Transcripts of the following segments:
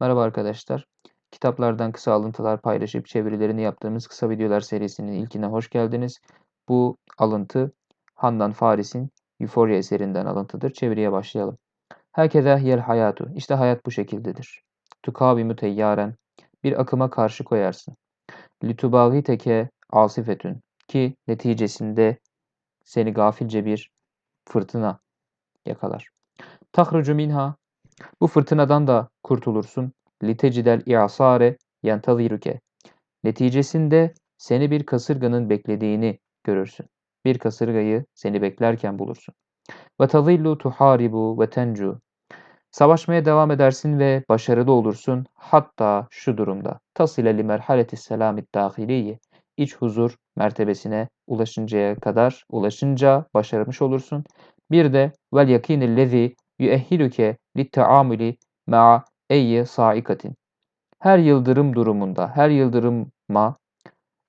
Merhaba arkadaşlar. Kitaplardan kısa alıntılar paylaşıp çevirilerini yaptığımız kısa videolar serisinin ilkine hoş geldiniz. Bu alıntı Handan Faris'in Euphoria eserinden alıntıdır. Çeviriye başlayalım. Herkese yel hayatu. İşte hayat bu şekildedir. Tukavimu teyyaren. Bir akıma karşı koyarsın. Litubagiteke asifetün. Ki neticesinde seni gafilce bir fırtına yakalar. Tahrucu minha. Bu fırtınadan da kurtulursun. Litecidel i'asare yentaziruke. Neticesinde seni bir kasırganın beklediğini görürsün. Bir kasırgayı seni beklerken bulursun. Ve tazillu tuharibu ve tencu. Savaşmaya devam edersin ve başarılı olursun. Hatta şu durumda. Tasile li merhaleti selamit dahiliyi. İç huzur mertebesine ulaşıncaya kadar ulaşınca başarmış olursun. Bir de vel yakinil lezi yüehhiluke taamuli ma'a eyye saikatin. Her yıldırım durumunda, her yıldırıma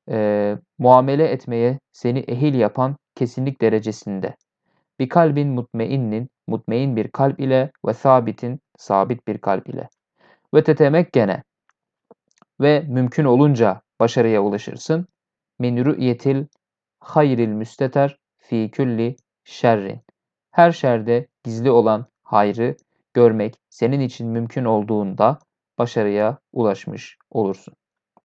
e, muamele etmeye seni ehil yapan kesinlik derecesinde. Bir kalbin mutmainnin, mutmain bir kalp ile ve sabitin, sabit bir kalp ile. Ve tetemek gene ve mümkün olunca başarıya ulaşırsın. Min rü'yetil hayril müsteter fi külli şerrin. Her şerde gizli olan hayrı görmek senin için mümkün olduğunda başarıya ulaşmış olursun.